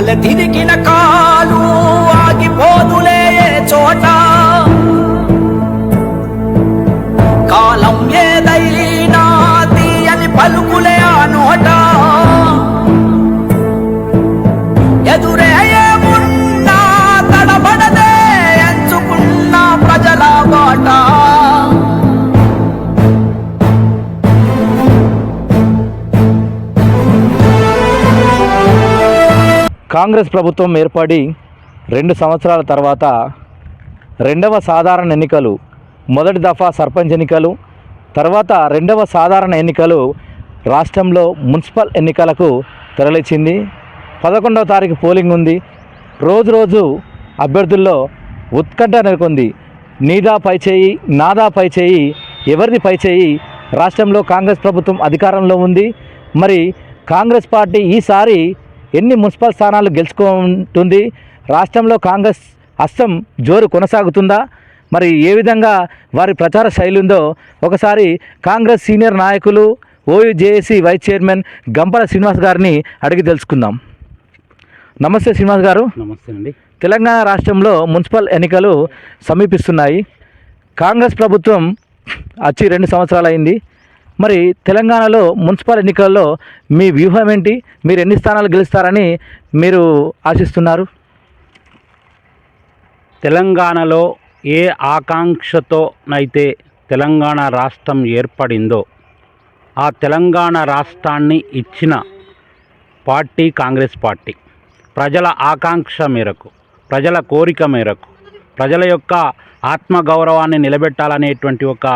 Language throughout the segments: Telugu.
తల తిరిగిన కాలు ఆగిపోదులే చోట. కాలం ఏదైనా తీయని పలుకులే ఆ నోటా. కాంగ్రెస్ ప్రభుత్వం ఏర్పడి రెండు సంవత్సరాల తర్వాత రెండవ సాధారణ ఎన్నికలు మొదటి దఫా సర్పంచ్ ఎన్నికలు తర్వాత రెండవ సాధారణ ఎన్నికలు రాష్ట్రంలో మున్సిపల్ ఎన్నికలకు తెరలిచ్చింది పదకొండవ తారీఖు పోలింగ్ ఉంది. రోజు రోజు అభ్యర్థుల్లో ఉత్కంఠ నెలకొంది. నీదా పై చేయి నాదా పై చేయి ఎవరిది పై చేయి? రాష్ట్రంలో కాంగ్రెస్ ప్రభుత్వం అధికారంలో ఉంది. మరి కాంగ్రెస్ పార్టీ ఈసారి ఎన్ని మున్సిపల్ స్థానాలు గెలుచుకుంటుంది? రాష్ట్రంలో కాంగ్రెస్ అస్సం జోరు కొనసాగుతుందా? మరి ఏ విధంగా వారి ప్రచార శైలి ఉందో ఒకసారి కాంగ్రెస్ సీనియర్ నాయకులు OU JAC vice chairman Gampala Srinivas గారిని అడిగి తెలుసుకుందాం. నమస్తే శ్రీనివాస్ గారు. నమస్తే అండి. తెలంగాణ రాష్ట్రంలో మున్సిపల్ ఎన్నికలు సమీపిస్తున్నాయి. కాంగ్రెస్ ప్రభుత్వం వచ్చి రెండు సంవత్సరాలు అయింది మరి తెలంగాణలో మున్సిపల్ ఎన్నికల్లో మీ వ్యూహం ఏంటి? మీరు ఎన్ని స్థానాలు గెలుస్తారని మీరు ఆశిస్తున్నారు? తెలంగాణలో ఏ ఆకాంక్షతోనైతే తెలంగాణ రాష్ట్రం ఏర్పడిందో ఆ తెలంగాణ రాష్ట్రాన్ని ఇచ్చిన పార్టీ కాంగ్రెస్ పార్టీ. ప్రజల ఆకాంక్ష మేరకు ప్రజల కోరిక మేరకు ప్రజల యొక్క ఆత్మగౌరవాన్ని నిలబెట్టాలనేటువంటి ఒక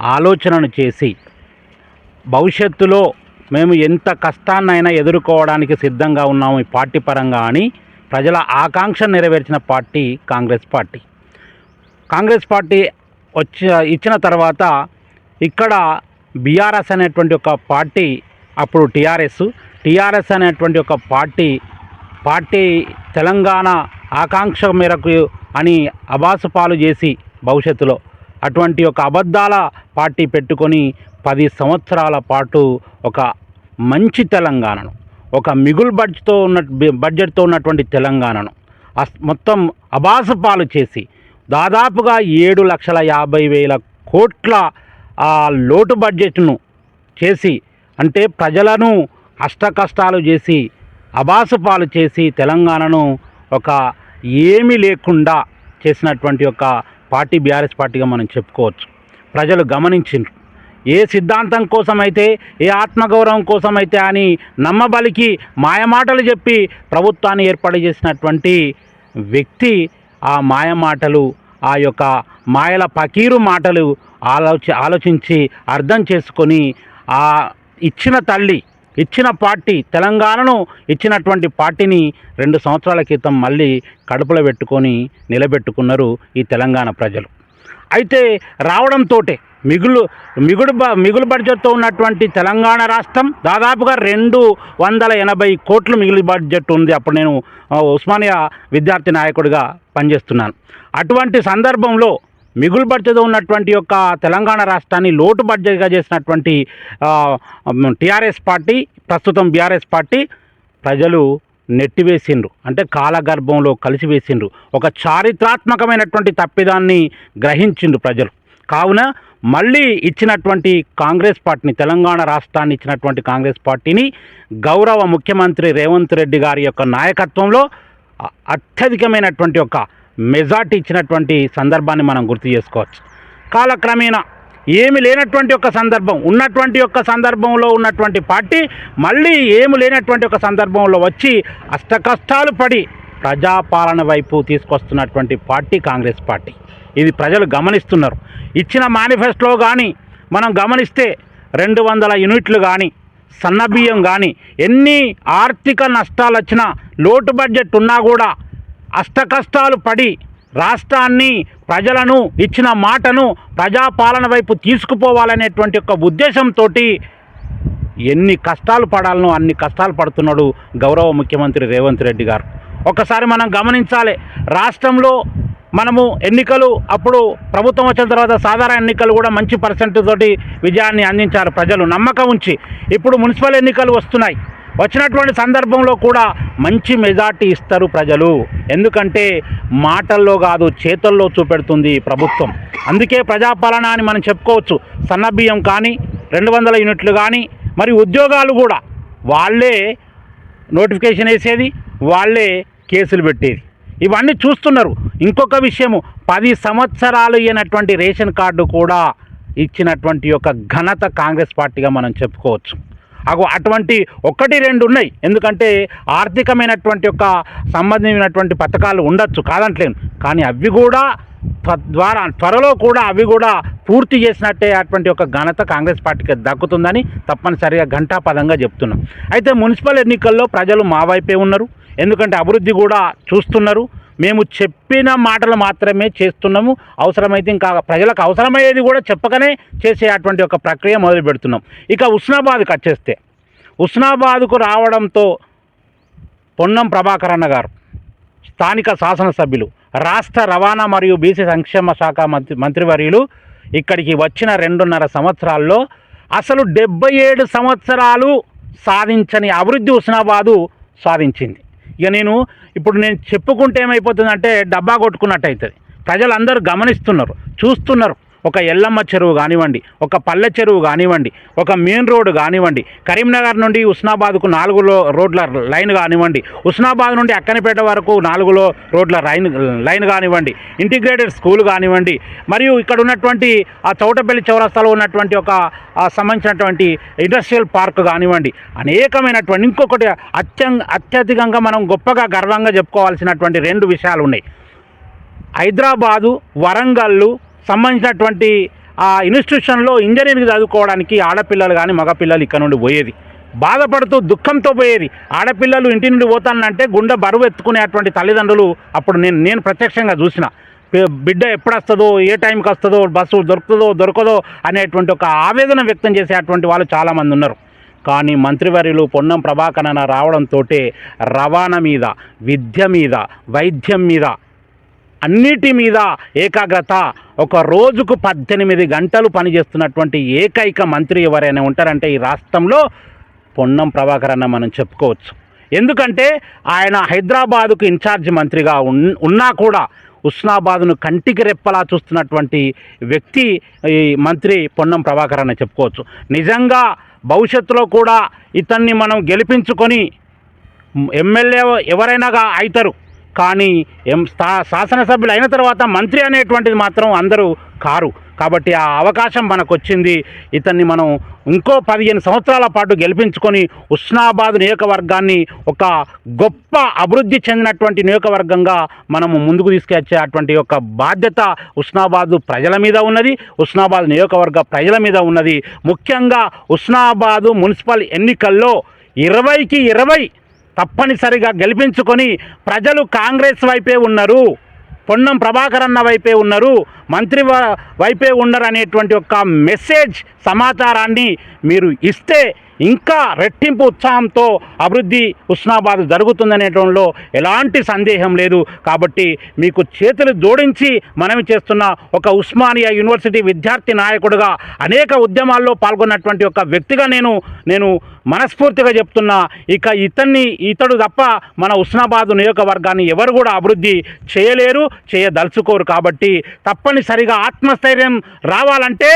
ఆలోచనను చేసి భవిష్యత్తులో మేము ఎంత కష్టాన్నైనా ఎదుర్కోవడానికి సిద్ధంగా ఉన్నాము ఈ పార్టీ పరంగా అని ప్రజల ఆకాంక్ష నెరవేర్చిన party Congress party. Congress party వచ్చి ఇచ్చిన తర్వాత ఇక్కడ బీఆర్ఎస్ అనేటువంటి ఒక పార్టీ అప్పుడు టీఆర్ఎస్. టీఆర్ఎస్ అనేటువంటి ఒక పార్టీ పార్టీ తెలంగాణ ఆకాంక్ష మేరకు అని అబాసు పాలు చేసి భవిష్యత్తులో. అటువంటి ఒక అబద్ధాల పార్టీ పెట్టుకొని పది సంవత్సరాల పాటు ఒక మంచి తెలంగాణను ఒక మిగులు బడ్జెట్తో ఉన్న బడ్జెట్తో ఉన్నటువంటి తెలంగాణను అస్- మొత్తం అబాసు పాలు చేసి దాదాపుగా ఏడు లక్షల యాభై వేల కోట్ల ఆ లోటు బడ్జెట్ను చేసి అంటే ప్రజలను అష్టకష్టాలు చేసి అబాసు పాలు చేసి తెలంగాణను ఒక ఏమీ లేకుండా చేసినటువంటి ఒక పార్టీ బీఆర్ఎస్ పార్టీగా మనం చెప్పుకోవచ్చు. ప్రజలు గమనించిండ్రు ఏ సిద్ధాంతం కోసమైతే ఏ ఆత్మగౌరవం కోసమైతే అని నమ్మబలికి మాయమాటలు చెప్పి ప్రభుత్వాన్ని ఏర్పాటు చేసినటువంటి వ్యక్తి ఆ మాయమాటలు ఆ యొక్క మాయల పకీరు మాటలు ఆలోచి ఆలోచించి అర్థం చేసుకొని ఆ ఇచ్చిన తల్లి ఇచ్చిన పార్టీ తెలంగాణను ఇచ్చినటువంటి పార్టీని రెండు సంవత్సరాల క్రితం మళ్ళీ కడుపులో పెట్టుకొని నిలబెట్టుకున్నారు ఈ తెలంగాణ ప్రజలు. అయితే రావడంతోటే మిగులు మిగుడు మిగులు బడ్జెట్తో ఉన్నటువంటి తెలంగాణ రాష్ట్రం దాదాపుగా రెండు వందల ఎనభై కోట్లు మిగులు బడ్జెట్ ఉంది. అప్పుడు నేను ఉస్మానియా విద్యార్థి నాయకుడిగా పనిచేస్తున్నాను. అటువంటి సందర్భంలో మిగులు బడ్జెట్ ఉన్నటువంటి యొక్క తెలంగాణ రాష్ట్రాన్ని లోటు బడ్జెట్గా చేసినటువంటి టీఆర్ఎస్ పార్టీ ప్రస్తుతం బీఆర్ఎస్ పార్టీ ప్రజలు నెట్టివేసిండ్రు. అంటే కాలగర్భంలో కలిసివేసిండ్రు. ఒక చారిత్రాత్మకమైనటువంటి తప్పిదాన్ని గ్రహించిండ్రు ప్రజలు. కావున మళ్ళీ ఇచ్చినటువంటి కాంగ్రెస్ పార్టీని తెలంగాణ రాష్ట్రాన్ని ఇచ్చినటువంటి కాంగ్రెస్ పార్టీని గౌరవ ముఖ్యమంత్రి రేవంత్ రెడ్డి గారి యొక్క నాయకత్వంలో అత్యధికమైనటువంటి ఒక మెజార్టీ ఇచ్చినటువంటి సందర్భాన్ని మనం గుర్తు చేసుకోవచ్చు. కాలక్రమేణా ఏమి లేనటువంటి ఒక సందర్భం ఉన్నటువంటి యొక్క సందర్భంలో ఉన్నటువంటి పార్టీ మళ్ళీ ఏమి లేనటువంటి ఒక సందర్భంలో వచ్చి అష్టకష్టాలు పడి ప్రజాపాలన వైపు తీసుకొస్తున్నటువంటి పార్టీ కాంగ్రెస్ పార్టీ. ఇది ప్రజలు గమనిస్తున్నారు. ఇచ్చిన మేనిఫెస్టోలో కానీ మనం గమనిస్తే రెండు వందల యూనిట్లు కానీ సన్నబియ్యం కానీ ఎన్ని ఆర్థిక నష్టాలు వచ్చినా లోటు బడ్జెట్ ఉన్నా కూడా అష్టకష్టాలు పడి రాష్ట్రాన్ని ప్రజలను ఇచ్చిన మాటను ప్రజాపాలన వైపు తీసుకుపోవాలనేటువంటి ఒక ఉద్దేశంతో ఎన్ని కష్టాలు పడాలనో అన్ని కష్టాలు పడుతున్నాడు గౌరవ ముఖ్యమంత్రి రేవంత్ రెడ్డి గారు. ఒకసారి మనం గమనించాలి రాష్ట్రంలో మనము ఎన్నికలు అప్పుడు ప్రభుత్వం వచ్చిన తర్వాత సాధారణ ఎన్నికలు కూడా మంచి పర్సెంట్ తోటి విజయాన్ని అందించారు ప్రజలు. నమ్మకం ఉంచి ఇప్పుడు మున్సిపల్ ఎన్నికలు వస్తున్నాయి. వచ్చినటువంటి సందర్భంలో కూడా మంచి మెజార్టీ ఇస్తారు ప్రజలు. ఎందుకంటే మాటల్లో కాదు చేతల్లో చూపెడుతుంది ప్రభుత్వం. అందుకే ప్రజాపాలన అని మనం చెప్పుకోవచ్చు. సన్నబియ్యం కానీ రెండు వందల యూనిట్లు కానీ మరి ఉద్యోగాలు కూడా వాళ్ళే నోటిఫికేషన్ వేసేది వాళ్ళే కేసులు పెట్టేది. ఇవన్నీ చూస్తున్నారు. ఇంకొక విషయము పది సంవత్సరాలు అయినటువంటి రేషన్ కార్డు కూడా ఇచ్చినటువంటి యొక్క ఘనత కాంగ్రెస్ పార్టీగా మనం చెప్పుకోవచ్చు. అగో అటువంటి ఒకటి రెండు ఉన్నాయి. ఎందుకంటే ఆర్థికమైనటువంటి యొక్క సంబంధమైనటువంటి పథకాలు ఉండొచ్చు కాదంటలేను కానీ అవి కూడా ద్వారా త్వరలో కూడా అవి కూడా పూర్తి చేసినట్టే అటువంటి ఒక ఘనత కాంగ్రెస్ పార్టీకి దక్కుతుందని తప్పనిసరిగా ఘంటాపదంగా చెప్తున్నాం. అయితే మున్సిపల్ ఎన్నికల్లో ప్రజలు మా వైపే ఉన్నారు. ఎందుకంటే అభివృద్ధి కూడా చూస్తున్నారు. మేము చెప్పిన మాటలు మాత్రమే చేస్తున్నాము. అవసరమైతే ఇంకా ప్రజలకు అవసరమయ్యేది కూడా చెప్పకనే చేసే అటువంటి ఒక ప్రక్రియ మొదలు పెడుతున్నాం. ఇక ఉస్నాబాద్కి వచ్చేస్తే ఉస్నాబాద్కు రావడంతో పొన్నం ప్రభాకర్ అన్న గారు స్థానిక శాసనసభ్యులు రాష్ట్ర రవాణా మరియు బీసీ సంక్షేమ శాఖ మంత్రి మంత్రివర్యులు ఇక్కడికి వచ్చిన రెండున్నర సంవత్సరాల్లో అసలు డెబ్బై ఏడు సంవత్సరాలు సాధించని అభివృద్ధి హుస్నాబాదు సాధించింది. ఇక నేను ఇప్పుడు నేను చెప్పుకుంటే ఏమైపోతుందంటే డబ్బా కొట్టుకున్నట్టు అవుతుంది ప్రజలందరూ గమనిస్తున్నారు చూస్తున్నారు. ఒక ఎల్లమ్మ చెరువు కానివ్వండి ఒక పల్లె చెరువు కానివ్వండి ఒక మెయిన్ రోడ్ కానివ్వండి కరీంనగర్ నుండి ఉస్నాబాద్కు నాలుగు రోడ్ల లైన్ కానివ్వండి ఉస్నాబాద్ నుండి అక్కనిపేట వరకు నాలుగులో రోడ్ల లైన్ లైన్ కానివ్వండి ఇంటిగ్రేటెడ్ స్కూల్ కానివ్వండి మరియు ఇక్కడ ఉన్నటువంటి ఆ చౌటపల్లి చౌరస్తాలో ఉన్నటువంటి ఒక సంబంధించినటువంటి ఇండస్ట్రియల్ పార్క్ కానివ్వండి అనేకమైనటువంటి ఇంకొకటి అత్యం అత్యధికంగా మనం గొప్పగా గర్వంగా చెప్పుకోవాల్సినటువంటి రెండు విషయాలు ఉన్నాయి. హైదరాబాదు వరంగల్లు సంబంధించినటువంటి ఆ ఇన్స్టిట్యూషన్లో ఇంజనీరింగ్ చదువుకోవడానికి ఆడపిల్లలు కానీ మగపిల్లలు ఇక్కడ నుండి పోయేది. బాధపడుతూ దుఃఖంతో పోయేది. ఆడపిల్లలు ఇంటి నుండి పోతానంటే గుండె బరువు ఎత్తుకునేటువంటి తల్లిదండ్రులు అప్పుడు నేను నేను ప్రత్యక్షంగా చూసిన. బిడ్డ ఎప్పుడు వస్తుందో ఏ టైంకి వస్తుందో బస్సు దొరుకుతుందో దొరకదో అనేటువంటి ఒక ఆవేదన వ్యక్తం చేసేటువంటి వాళ్ళు చాలామంది ఉన్నారు. కానీ మంత్రివర్యులు పొన్నం ప్రభాకర్ రావడంతో రవాణా మీద విద్య మీద వైద్యం మీద అన్నిటి మీద ఏకాగ్రత. ఒక రోజుకు పద్దెనిమిది గంటలు పనిచేస్తున్నటువంటి ఏకైక మంత్రి ఎవరైనా ఉంటారంటే ఈ రాష్ట్రంలో పొన్నం ప్రభాకర్ అన్న మనం చెప్పుకోవచ్చు. ఎందుకంటే ఆయన హైదరాబాదుకు ఇన్ఛార్జ్ మంత్రిగా ఉన్ ఉన్నా కూడా ఉస్నాబాద్ను కంటికి రెప్పలా చూస్తున్నటువంటి వ్యక్తి ఈ మంత్రి పొన్నం ప్రభాకర్ అని చెప్పుకోవచ్చు. నిజంగా భవిష్యత్తులో కూడా ఇతన్ని మనం గెలిపించుకొని ఎమ్మెల్యే ఎవరైనాగా అవుతారు కానీ ఎం స్థా- శాసనసభ్యులు అయిన తర్వాత మంత్రి అనేటువంటిది మాత్రం అందరూ కారు. కాబట్టి ఆ అవకాశం మనకు వచ్చింది ఇతన్ని మనం ఇంకో పదిహేను సంవత్సరాల పాటు గెలిపించుకొని ఉస్నాబాద్ నియోజకవర్గాన్ని ఒక గొప్ప అభివృద్ధి చెందినటువంటి నియోజకవర్గంగా మనము ముందుకు తీసుకొచ్చే అటువంటి ఒక బాధ్యత ఉస్నాబాద్ ప్రజల మీద ఉన్నది. ఉస్నాబాద్ నియోజకవర్గ ప్రజల మీద ఉన్నది. ముఖ్యంగా ఉస్నాబాదు మున్సిపల్ ఎన్నికల్లో ఇరవైకి ఇరవై తప్పనిసరిగా గెలిపించుకొని ప్రజలు కాంగ్రెస్ వైపే ఉన్నారు. పొన్నం ప్రభాకర్ అన్న వైపే ఉన్నారు. మంత్రి వ- వైపే ఉన్నారు అనేటువంటి ఒక మెసేజ్ సమాచారాన్ని మీరు ఇస్తే ఇంకా రెట్టింపు ఉత్సాహంతో అభివృద్ధి ఉస్నాబాద్ జరుగుతుందనేటంలో ఎలాంటి సందేహం లేదు. కాబట్టి మీకు చేతులు జోడించి మనవి చేస్తున్న ఒక ఉస్మానియా యూనివర్సిటీ విద్యార్థి నాయకుడుగా అనేక ఉద్యమాల్లో పాల్గొన్నటువంటి ఒక వ్యక్తిగా నేను నేను మనస్ఫూర్తిగా చెప్తున్నా. ఇక ఇతన్ని ఇతడు తప్ప మన ఉస్నాబాద్ నియోజకవర్గాన్ని ఎవరు కూడా అభివృద్ధి చేయలేరు చేయదలుచుకోరు. కాబట్టి తప్పనిసరిగా ఆత్మస్థైర్యం రావాలంటే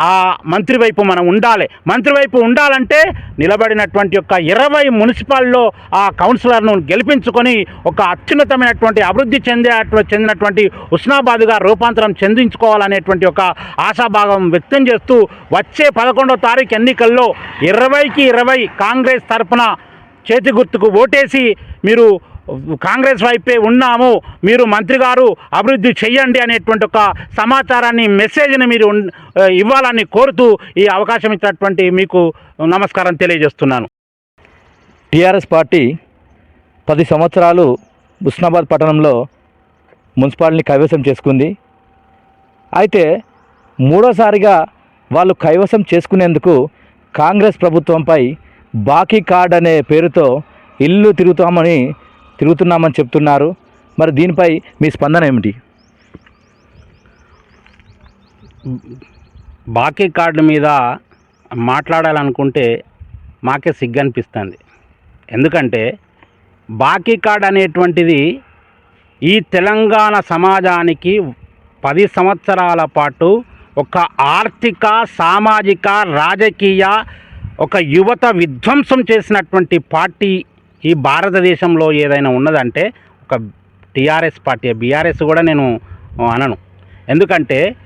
ఆ మంత్రి వైపు మనం ఉండాలి. మంత్రి వైపు ఉండాలంటే నిలబడినటువంటి యొక్క ఇరవై మున్సిపాల్లో ఆ కౌన్సిలర్ను గెలిపించుకొని ఒక అత్యున్నతమైనటువంటి అభివృద్ధి చెందే చెందినటువంటి ఉస్నాబాద్గా రూపాంతరం చెందించుకోవాలనేటువంటి ఒక ఆశాభావం వ్యక్తం చేస్తూ వచ్చే పదకొండో తారీఖు ఎన్నికల్లో ఇరవైకి ఇరవై కాంగ్రెస్ తరఫున చేతి గుర్తుకు ఓటేసి మీరు కాంగ్రెస్ వైపే ఉన్నాము మీరు మంత్రి గారు అభివృద్ధి చెయ్యండి అనేటువంటి ఒక సమాచారాన్ని మెసేజ్ని మీరు ఇవ్వాలని కోరుతూ ఈ అవకాశం ఇచ్చినటువంటి మీకు నమస్కారం తెలియజేస్తున్నాను. టీఆర్ఎస్ పార్టీ పది సంవత్సరాలు ఉస్నాబాద్ పట్టణంలో మున్సిపాలిటీని కైవసం చేసుకుంది. అయితే మూడోసారిగా వాళ్ళు కైవసం చేసుకునేందుకు కాంగ్రెస్ ప్రభుత్వంపై బాకీ కార్డ్ అనే పేరుతో ఇల్లు తిరుగుతామని తిరుగుతున్నామని చెప్తున్నారు. మరి దీనిపై మీ స్పందన ఏమిటి? బాకీ కార్డు మీద మాట్లాడాలనుకుంటే మాకే సిగ్గు అనిపిస్తుంది ఎందుకంటే బాకీ కార్డు అనేటువంటిది ఈ తెలంగాణ సమాజానికి పది సంవత్సరాల పాటు ఒక ఆర్థిక సామాజిక రాజకీయ ఒక యువత విధ్వంసం చేసినటువంటి పార్టీ ఈ భారతదేశంలో ఏదైనా ఉన్నదంటే ఒక టీఆర్ఎస్ పార్టీ బీఆర్ఎస్ కూడా నేను అనను. ఎందుకంటే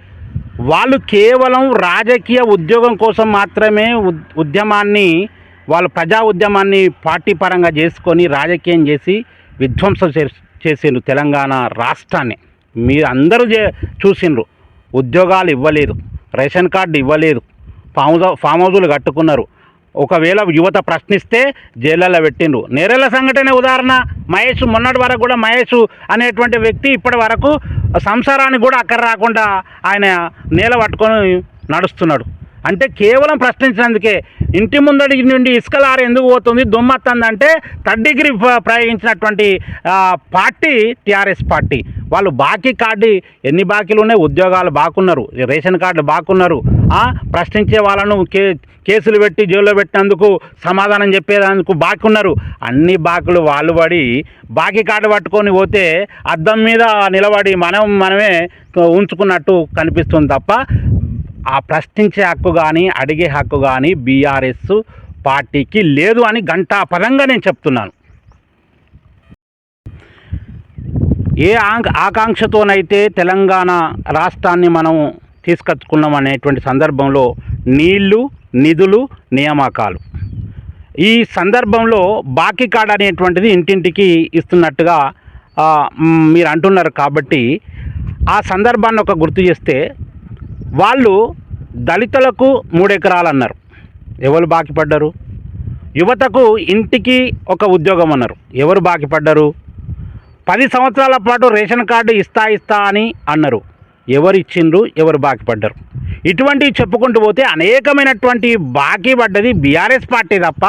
వాళ్ళు కేవలం రాజకీయ ఉద్యోగం కోసం మాత్రమే ఉద్- ఉద్యమాన్ని వాళ్ళు ప్రజా ఉద్యమాన్ని పార్టీ పరంగా చేసుకొని రాజకీయం చేసి విధ్వంసం చేసిండ్రు తెలంగాణ రాష్ట్రాన్ని. మీరు అందరూ చే చూసిండ్రు. ఉద్యోగాలు ఇవ్వలేదు. రేషన్ కార్డు ఇవ్వలేదు. ఫామ్ ఫామ్ హౌజులు కట్టుకున్నారు. ఒకవేళ యువత ప్రశ్నిస్తే జైళ్ళలో పెట్టిండ్రు. నేరేల సంఘటన ఉదాహరణ. మహేష్ మొన్నటి వరకు కూడా మహేష్ అనేటువంటి వ్యక్తి ఇప్పటి వరకు సంసారానికి కూడా అక్కడ రాకుండా ఆయన నేల పట్టుకొని నడుస్తున్నాడు. అంటే కేవలం ప్రశ్నించినందుకే. ఇంటి ముందడి నుండి ఇసుక లారీ ఎందుకు పోతుంది? దుమ్మత్తందంటే థర్డ్ డిగ్రీ ప్ర- ప్రయోగించినటువంటి పార్టీ టీఆర్ఎస్ పార్టీ. వాళ్ళు బాకీ కార్డు ఎన్ని బాకీలు ఉన్నాయి? ఉద్యోగాలు బాకున్నారు. Ration card బాకున్నారు. ప్రశ్నించే వాళ్ళను కే కేసులు పెట్టి జైల్లో పెట్టినందుకు సమాధానం చెప్పేదానికి బాకీ ఉన్నారు అన్ని బాకులు వాళ్ళు పడి బాకీ కార్డు పట్టుకొని పోతే అద్దం మీద నిలబడి మనం మనమే ఉంచుకున్నట్టు కనిపిస్తుంది తప్ప ఆ ప్రశ్నించే హక్కు కానీ అడిగే హక్కు కానీ బీఆర్ఎస్ పార్టీకి లేదు అని గంటాపరంగా నేను చెప్తున్నాను. ఏ ఆం ఆకాంక్షతోనైతే తెలంగాణ రాష్ట్రాన్ని మనం తీసుకొచ్చుకున్నాం అనేటువంటి సందర్భంలో నీళ్ళు నిధులు నియామకాలు. ఈ సందర్భంలో బాకీ కార్డ్ అనేటువంటిది ఇంటింటికి ఇస్తున్నట్టుగా మీరు అంటున్నారు కాబట్టి ఆ సందర్భాన్ని ఒక గుర్తు చేస్తే వాళ్ళు దళితులకు మూడెకరాలు అన్నారు ఎవరు బాకీ పడ్డారు? యువతకు ఇంటికి ఒక ఉద్యోగం అన్నారు. ఎవరు బాకీ పడ్డారు? పది సంవత్సరాల పాటు రేషన్ కార్డు ఇస్తా ఇస్తా అని అన్నారు. ఎవరు ఇచ్చిండ్రు? ఎవరు బాకీ పడ్డారు? ఇటువంటివి చెప్పుకుంటూ పోతే అనేకమైనటువంటి బాకీ పడ్డది బీఆర్ఎస్ పార్టీ తప్ప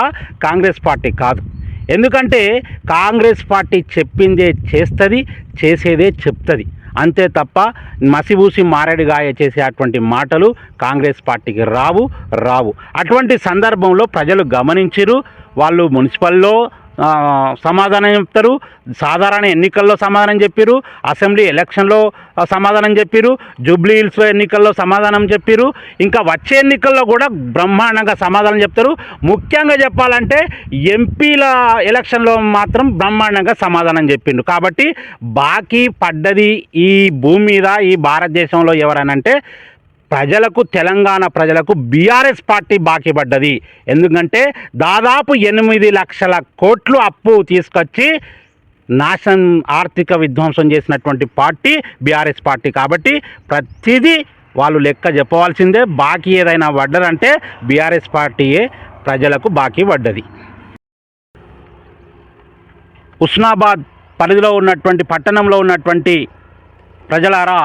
కాంగ్రెస్ పార్టీ కాదు. ఎందుకంటే కాంగ్రెస్ పార్టీ చెప్పిందే చేస్తుంది చేసేదే చెప్తుంది. అంతే తప్ప మసిబూసి మారేడుగాయ చేసేటువంటి మాటలు కాంగ్రెస్ పార్టీకి రావు రావు. అటువంటి సందర్భంలో ప్రజలు గమనించిరు వాళ్ళు మున్సిపల్లో సమాధానం చెప్తారు. సాధారణ ఎన్నికల్లో సమాధానం చెప్పారు అసెంబ్లీ ఎలక్షన్లో సమాధానం చెప్పారు జూబ్లీ హిల్స్ ఎన్నికల్లో సమాధానం చెప్పారు ఇంకా వచ్చే ఎన్నికల్లో కూడా బ్రహ్మాండంగా సమాధానం చెప్తారు. ముఖ్యంగా చెప్పాలంటే ఎంపీల ఎలక్షన్లో మాత్రం బ్రహ్మాండంగా సమాధానం చెప్పిండు కాబట్టి బాకీ పడ్డది ఈ భూమి మీద ఈ భారతదేశంలో ఎవరనంటే ప్రజలకు తెలంగాణ ప్రజలకు బీఆర్ఎస్ పార్టీ బాకీ పడ్డది. ఎందుకంటే దాదాపు ఎనిమిది లక్షల కోట్లు అప్పు తీసుకొచ్చి నాశనం ఆర్థిక విధ్వంసం చేసినటువంటి పార్టీ బీఆర్ఎస్ పార్టీ. కాబట్టి ప్రతిదీ వాళ్ళు లెక్క చెప్పవలసిందే. బాకీ ఏదైనా పడ్డదంటే బీఆర్ఎస్ పార్టీయే ప్రజలకు బాకీ పడ్డది. ఉస్నాబాద్ పరిధిలో ఉన్నటువంటి పట్టణంలో ఉన్నటువంటి ప్రజలారా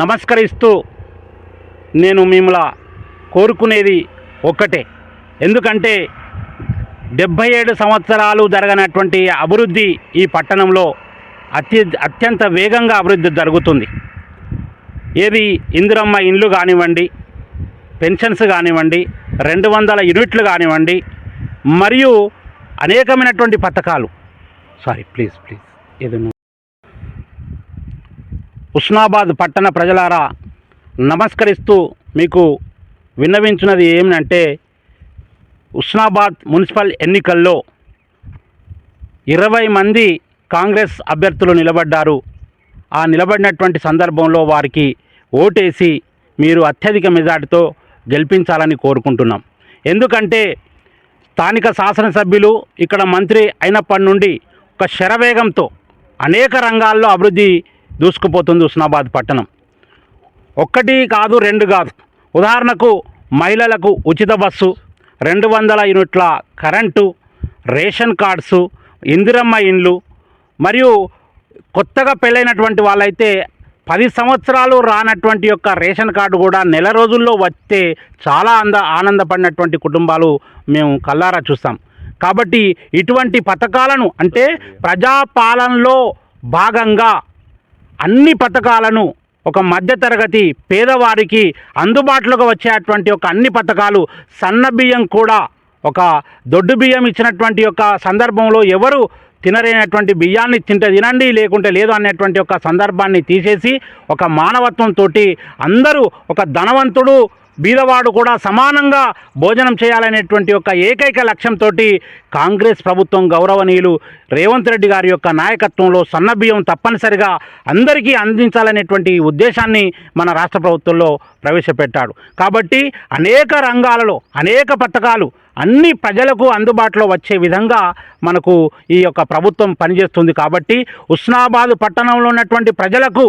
నమస్కరిస్తూ నేను మిమ్మల్ని కోరుకునేది ఒక్కటే. ఎందుకంటే డెబ్భై ఏడు సంవత్సరాలు జరగనటువంటి అభివృద్ధి ఈ పట్టణంలో అత్య అత్యంత వేగంగా అభివృద్ధి జరుగుతుంది. ఏది ఇందిరమ్మ ఇండ్లు కానివ్వండి పెన్షన్స్ కానివ్వండి రెండు వందల యూనిట్లు కానివ్వండి మరియు అనేకమైనటువంటి పథకాలు. సారీ ప్లీజ్ ప్లీజ్ ఏదైనా. ఉస్నాబాద్ పట్టణ ప్రజలారా నమస్కరిస్తూ మీకు విన్నవించినది ఏమిటంటే ఉస్నాబాద్ మున్సిపల్ ఎన్నికల్లో ఇరవై మంది కాంగ్రెస్ అభ్యర్థులు నిలబడ్డారు. ఆ నిలబడినటువంటి సందర్భంలో వారికి ఓటేసి మీరు అత్యధిక మెజార్టీతో గెలిపించాలని కోరుకుంటున్నాం. ఎందుకంటే స్థానిక శాసనసభ్యులు ఇక్కడ మంత్రి అయినప్పటి నుండి ఒక శరవేగంతో అనేక రంగాల్లో అభివృద్ధి దూసుకుపోతుంది ఉస్నాబాద్ పట్టణం. ఒక్కటి కాదు రెండు కాదు. ఉదాహరణకు మహిళలకు ఉచిత బస్సు రెండు వందల యూనిట్ల కరెంటు రేషన్ కార్డ్సు ఇందిరమ్మ ఇండ్లు మరియు కొత్తగా పెళ్ళైనటువంటి వాళ్ళైతే పది సంవత్సరాలు రానటువంటి యొక్క రేషన్ కార్డు కూడా నెల రోజుల్లో వస్తే చాలా అంద ఆనందపడినటువంటి కుటుంబాలు మేము కల్లారా చూస్తాం. కాబట్టి ఇటువంటి పథకాలను అంటే ప్రజాపాలనలో భాగంగా అన్ని పథకాలను ఒక మధ్యతరగతి పేదవారికి అందుబాటులోకి వచ్చేటువంటి ఒక అన్ని పథకాలు సన్న బియ్యం కూడా ఒక దొడ్డు బియ్యం ఇచ్చినటువంటి యొక్క సందర్భంలో ఎవరు తినలేనటువంటి బియ్యాన్ని తింటే తినండి లేకుంటే లేదు అనేటువంటి ఒక సందర్భాన్ని తీసేసి ఒక మానవత్వంతో అందరూ ఒక ధనవంతుడు బీదవాడు కూడా సమానంగా భోజనం చేయాలనేటువంటి ఒక ఏకైక లక్ష్యంతో కాంగ్రెస్ ప్రభుత్వం గౌరవనీయులు రేవంత్ రెడ్డి గారి యొక్క నాయకత్వంలో సన్నబియ్యం తప్పనిసరిగా అందరికీ అందించాలనేటువంటి ఉద్దేశాన్ని మన రాష్ట్ర ప్రభుత్వంలో ప్రవేశపెట్టాడు. కాబట్టి అనేక రంగాలలో అనేక పథకాలు అన్ని ప్రజలకు అందుబాటులో వచ్చే విధంగా మనకు ఈ యొక్క ప్రభుత్వం పనిచేస్తుంది. కాబట్టి ఉస్నాబాద్ పట్టణంలో ఉన్నటువంటి ప్రజలకు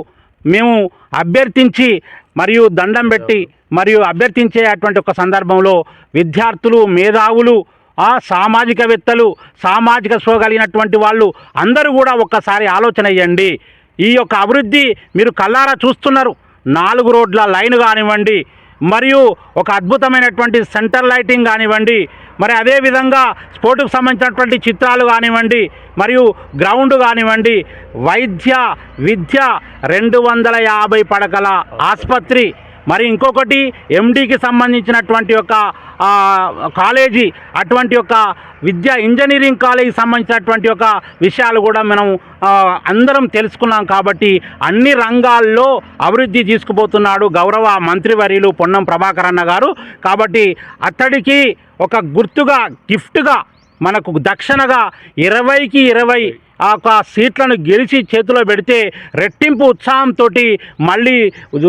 మేము అభ్యర్థించి మరియు దండం పెట్టి మరియు అభ్యర్థించే అటువంటి ఒక సందర్భంలో విద్యార్థులు మేధావులు ఆ సామాజికవేత్తలు సామాజిక స్పృహ కలిగినటువంటి వాళ్ళు అందరూ కూడా ఒక్కసారి ఆలోచన చేయండి. ఈ యొక్క అభివృద్ధి మీరు కల్లారా చూస్తున్నారు. నాలుగు రోడ్ల లైన్ కానివ్వండి మరియు ఒక అద్భుతమైనటువంటి సెంటర్ లైటింగ్ కానివ్వండి మరి అదేవిధంగా స్పోర్టుకు సంబంధించినటువంటి చిత్రాలు కానివ్వండి మరియు గ్రౌండ్ కానివ్వండి వైద్య విద్య రెండు వందల యాభై పడకల ఆసుపత్రి మరి ఇంకొకటి ఎండికి సంబంధించినటువంటి ఒక కాలేజీ అటువంటి ఒక విద్యా ఇంజనీరింగ్ కాలేజీకి సంబంధించినటువంటి ఒక విషయాలు కూడా మనం అందరం తెలుసుకున్నాం కాబట్టి అన్ని రంగాల్లో అభివృద్ధి తీసుకుపోతున్నాడు గౌరవ మంత్రివర్యులు పొన్నం ప్రభాకర్ అన్న గారు. కాబట్టి అతడికి ఒక గుర్తుగా గిఫ్ట్గా మనకు దక్షిణగా ఇరవైకి ఇరవై ఆ యొక్క సీట్లను గెలిచి చేతిలో పెడితే రెట్టింపు ఉత్సాహంతో మళ్ళీ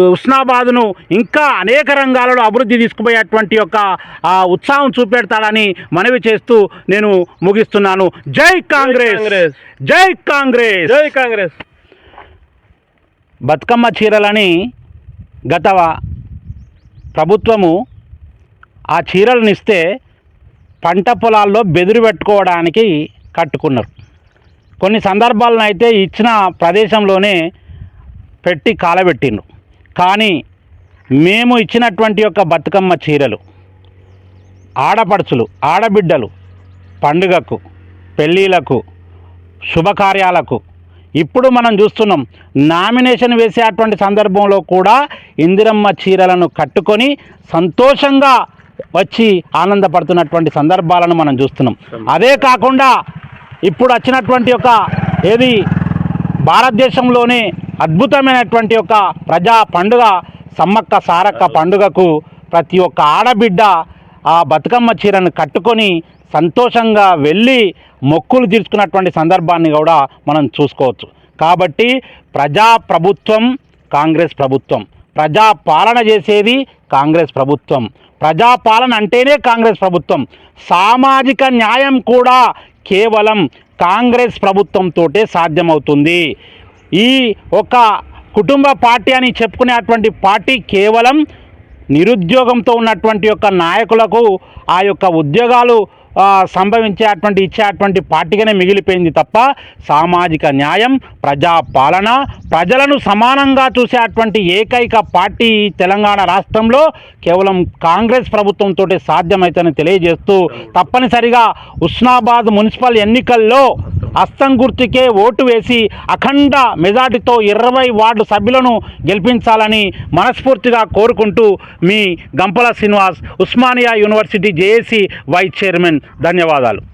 ఉస్నాబాద్ను ఇంకా అనేక రంగాలలో అభివృద్ధి తీసుకుపోయేటువంటి యొక్క ఆ ఉత్సాహం చూపెడతాడని మనవి చేస్తూ నేను ముగిస్తున్నాను. జై కాంగ్రెస్. జై కాంగ్రెస్! జై కాంగ్రెస్! బతుకమ్మ చీరలని గత ప్రభుత్వము ఆ చీరలను ఇస్తే పంట పొలాల్లో బెదిరి పెట్టుకోవడానికి కట్టుకున్నారు. కొన్ని సందర్భాలను అయితే ఇచ్చిన ప్రదేశంలోనే పెట్టి కాలబెట్టిండ్రు. కానీ మేము ఇచ్చినటువంటి యొక్క బతుకమ్మ చీరలు ఆడపడుచులు ఆడబిడ్డలు పండుగకు పెళ్ళిళ్ళకు శుభకార్యాలకు ఇప్పుడు మనం చూస్తున్నాం. నామినేషన్ వేసేటువంటి సందర్భంలో కూడా ఇందిరమ్మ చీరలను కట్టుకొని సంతోషంగా వచ్చి ఆనందపడుతున్నటువంటి సందర్భాలను మనం చూస్తున్నాం. అదే కాకుండా ఇప్పుడు వచ్చినటువంటి ఒక ఏది భారతదేశంలోనే అద్భుతమైనటువంటి ఒక ప్రజా పండుగ సమ్మక్క సారక్క పండుగకు ప్రతి ఒక్క ఆడబిడ్డ ఆ బతుకమ్మ చీరను కట్టుకొని సంతోషంగా వెళ్ళి మొక్కులు తీర్చుకున్నటువంటి సందర్భాన్ని కూడా మనం చూసుకోవచ్చు. కాబట్టి ప్రజా ప్రభుత్వం కాంగ్రెస్ ప్రభుత్వం. ప్రజా పాలన చేసేది కాంగ్రెస్ ప్రభుత్వం. ప్రజాపాలన అంటేనే కాంగ్రెస్ ప్రభుత్వం. సామాజిక న్యాయం కూడా కేవలం కాంగ్రెస్ ప్రభుత్వంతోటే సాధ్యమవుతుంది. ఈ ఒక కుటుంబ పార్టీ అని చెప్పుకునేటువంటి పార్టీ కేవలం నిరుద్యోగంతో ఉన్నటువంటి యొక్క నాయకులకు ఆ యొక్క ఉద్యోగాలు సంభవించేటువంటి ఇచ్చేటువంటి పార్టీగానే మిగిలిపోయింది తప్ప సామాజిక న్యాయం ప్రజాపాలన ప్రజలను సమానంగా చూసేటువంటి ఏకైక పార్టీ తెలంగాణ రాష్ట్రంలో కేవలం కాంగ్రెస్ ప్రభుత్వంతో సాధ్యమైతేనే తెలియజేస్తూ తప్పనిసరిగా ఉస్నాబాద్ మున్సిపల్ ఎన్నికల్లో అస్తం గుర్తుకే ఓటు వేసి అఖండ మెజార్టీతో ఇరవై వార్డు సభ్యులను గెలిపించాలని మనస్ఫూర్తిగా కోరుకుంటూ మీ Gampala Srinivas Osmania University JAC vice chairman. ధన్యవాదాలు.